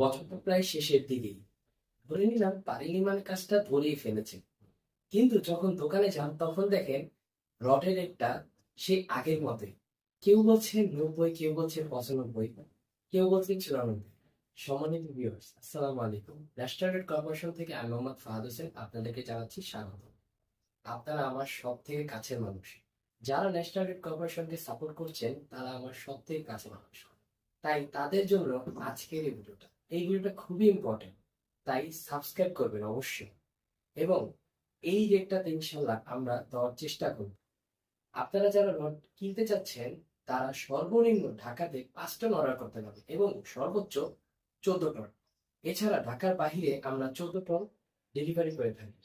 বছরটা প্রায় শেষের দিকেই। ধরে নিলাম পারিনি মানে কাজটা ধরেই ফেলেছে। কিন্তু যখন দোকানে যান, তখন দেখেন রডের একটা সে আগের মতোই কেউ বলছে নব্বই, কেউ বলছে পঁচানব্বই, কেউ বলছে চুরানব্বই। সম্মানিত আলাইকুম। রেস্টুরেন্ট কর্পোরেশন থেকে আমি মোহাম্মদ ফাহাদ হোসেন, আপনাদেরকে জানাচ্ছি স্বাগত। আপনারা আমার সব থেকে কাছের মানুষ। যারা রেস্টুরেন্ট কর্পোরেশনকে সাপোর্ট করছেন, তারা আমার সব থেকে কাছের মানুষ। তাই তাদের জন্য আজকের এই ভিডিওটা। এই ভিডিওটা খুবই ইম্পর্টেন্ট তাই সাবস্ক্রাইব করবেন অবশ্যই। এবং এই রেটটাতে ইনশাল্লাহ আমরা দেওয়ার চেষ্টা করব। আপনারা যারা রড কিনতে চাচ্ছেন, তারা সর্বনিম্ন ঢাকাতে পাঁচটা অর্ডার করতে পারবে এবং সর্বোচ্চ চোদ্দ টন এছাড়া ঢাকার বাহিরে আমরা চোদ্দ টন ডেলিভারি করে থাকি।